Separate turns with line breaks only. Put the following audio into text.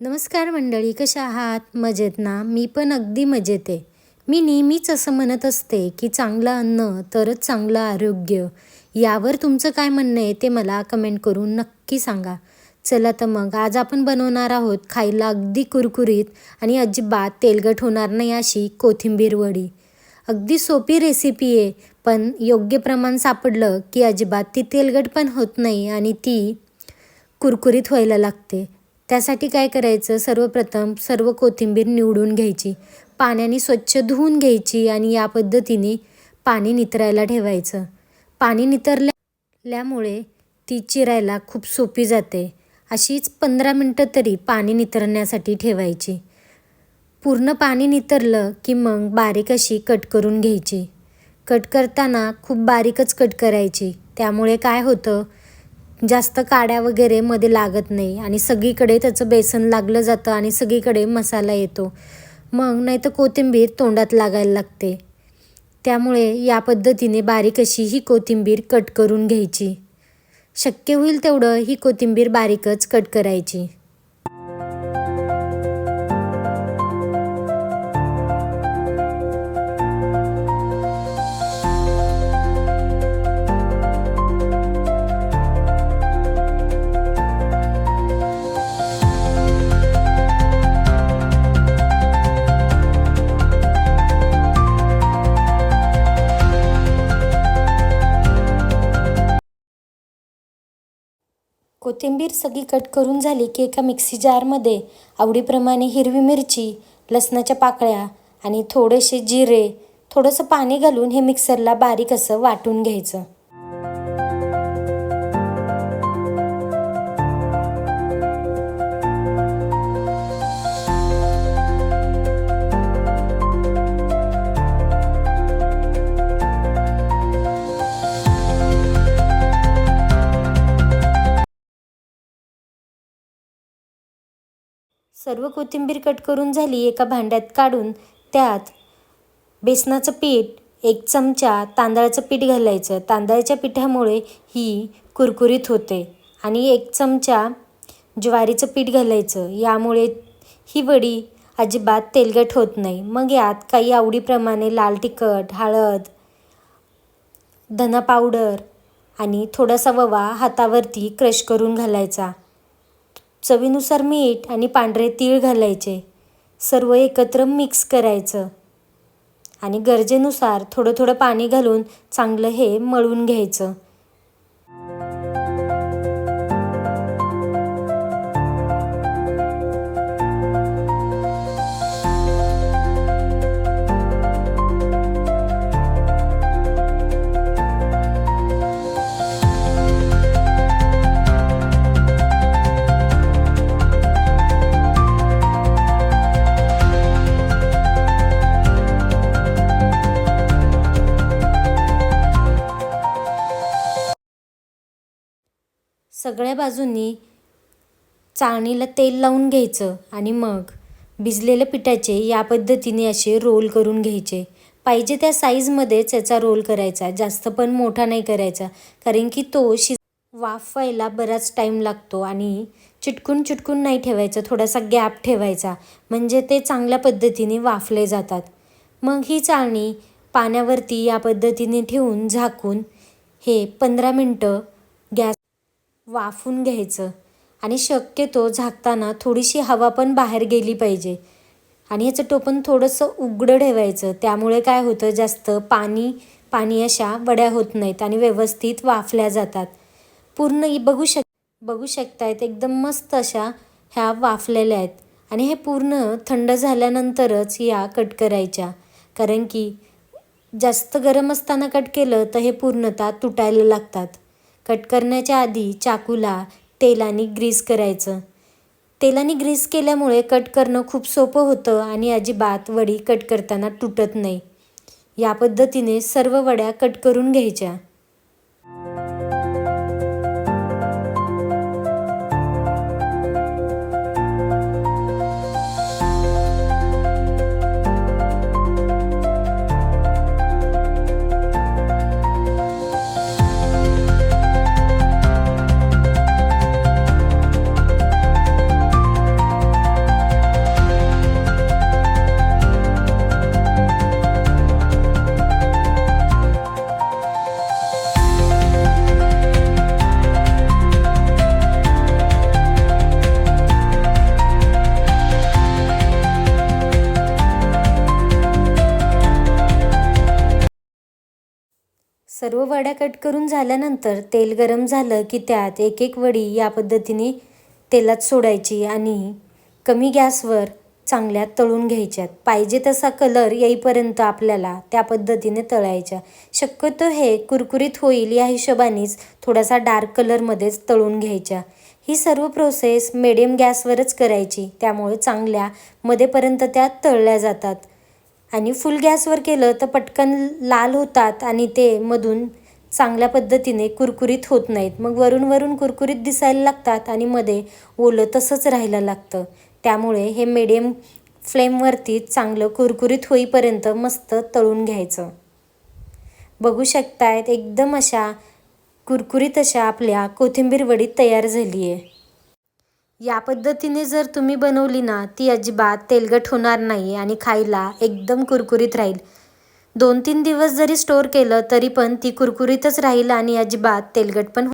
नमस्कार मंडळी कशा आहात? मजेत ना? मी पण अगदी मजेत आहे. मी नेहमीच असं म्हणत असते की चांगलं अन्न तरच चांगलं आरोग्य. यावर तुमचं काय म्हणणं आहे ते मला कमेंट करून नक्की सांगा. चला तर मग आज आपण बनवणार आहोत खायला अगदी कुरकुरीत आणि अजिबात तेलकट होणार नाही अशी कोथिंबीर वडी. अगदी सोपी रेसिपी आहे पण योग्य प्रमाण सापडलं की अजिबात ती तेलकट पण होत नाही आणि ती कुरकुरीत व्हायला लागते. त्यासाठी काय करायचं? सर्वप्रथम सर्व कोथिंबीर निवडून घ्यायची. पाण्याने स्वच्छ धुवून घ्यायची आणि या पद्धतीने पाणी नितरायला ठेवायचं. पाणी नितरल्यामुळे ती चिरायला खूप सोपी जाते. अशीच पंधरा मिनटं तरी पाणी नितरण्यासाठी ठेवायची. पूर्ण पाणी नितरलं की मग बारीक अशी कट करून घ्यायची. कट करताना खूप बारीकच कट करायची. त्यामुळे काय होतं? जास्त काड्या वगैरे मध्ये लागत नाही आणि सगळीकडे त्याचं बेसन लागलं जातं आणि सगळीकडे मसाला येतो. मग नाही तर कोथिंबीर तोंडात लागायला लागते. त्यामुळे या पद्धतीने बारीक अशी ही कोथिंबीर कट करून घ्यायची. शक्य होईल तेवढं ही कोथिंबीर बारीकच कट करायची. कोथिंबीर सगळी कट करून झाली की एका मिक्सी जारमध्ये आवडीप्रमाणे हिरवी मिरची लसणाच्या पाकळ्या आणि थोडेसे जिरे थोडंसं पाणी घालून हे मिक्सरला बारीक असं वाटून घ्यायचं. सर्व कोथिंबीर कट करून झाली एका भांड्यात काढून त्यात बेसनाचं पीठ एक चमचा तांदळाचं पीठ घालायचं. तांदळाच्या पिठामुळे ही कुरकुरीत होते आणि एक चमचा ज्वारीचं पीठ घालायचं. यामुळे ही वडी अजिबात तेलकट होत नाही. मग यात काही आवडीप्रमाणे लाल तिखट हळद धना पावडर आणि थोडासा ववा हातावरती क्रश करून घालायचा. चवीनुसार मीठ आणि पांढरे तीळ घालायचे. सर्व एकत्र मिक्स करायचं. आणि गरजेनुसार थोडं थोडं पाणी घालून चांगलं हे मळून घ्यायचं. सगळ्या बाजूंनी चाळणीला तेल लावून घ्यायचं आणि मग भिजलेले पिठाचे या पद्धतीने असे रोल करून घ्यायचे. पाहिजे त्या साईजमध्येच याचा रोल करायचा. जास्त पण मोठा नाही करायचा. कारण की तो शि वाफवायला बराच टाईम लागतो आणि चिटकून चिटकून नाही ठेवायचं. थोडासा गॅप ठेवायचा. म्हणजे ते चांगल्या पद्धतीने वाफले जातात. मग ही चाळणी पाण्यावरती या पद्धतीने ठेवून झाकून हे पंधरा मिनटं वाफून घ्यायचं. आणि शक्यतो झाकताना थोडीशी हवा पण बाहेर गेली पाहिजे. आणि ह्याचं टोपण थोडंसं उघडं ठेवायचं. त्यामुळे काय होतं जास्त पाणी पाणी अशा वड्या होत नाहीत आणि व्यवस्थित वाफल्या जातात. पूर्ण बघू शक बघू शकतायत एकदम मस्त अशा ह्या वाफलेल्या आहेत. आणि हे पूर्ण थंड झाल्यानंतरच या कट करायच्या. कारण की जास्त गरम असताना कट केलं तर हे पूर्णतः तुटायला लागतात. कट करण्याच्या आधी चाकूला तेलाने ग्रीस करायचं. तेलाने ग्रीस केल्यामुळे कट करणं खूप सोपं होतं आणि अजिबात वडी कट करताना तुटत नाही. या पद्धतीने सर्व वड्या कट करून घ्यायच्या. सर्व वड्या कट करून झाल्यानंतर तेल गरम झालं की त्यात एक एक वडी या पद्धतीने तेलात सोडायची आणि कमी गॅसवर चांगल्या तळून घ्यायच्यात. पाहिजे तसा कलर येईपर्यंत आपल्याला त्या पद्धतीने तळायच्या. शक्यतो हे कुरकुरीत होईल या हिशोबानेच थोडासा डार्क कलरमध्येच तळून घ्यायच्या. ही सर्व प्रोसेस मिडियम गॅसवरच करायची. त्यामुळे चांगल्या मध्येपर्यंत त्या तळल्या जातात. आणि फुल गॅसवर केलं तर पटकन लाल होतात आणि ते मधून चांगल्या पद्धतीने कुरकुरीत होत नाहीत. मग वरून वरून कुरकुरीत दिसायला लागतात आणि मध्ये ओलं तसंच राहायला लागतं. त्यामुळे हे मिडियम फ्लेमवरती चांगलं कुरकुरीत होईपर्यंत मस्त तळून घ्यायचं. बघू शकतायत एकदम अशा कुरकुरीत अशा आपल्या कोथिंबीर वडी तयार झाली आहे या पद्धतीने जर तुम्ही बनवली ना ती अजिबात तेलगट होणार नाही आणि खायला एकदम कुरकुरीत राहील. दोन तीन दिवस जरी स्टोअर केलं तरी पण ती कुरकुरीतच राहील आणि अजिबात तेलगट पण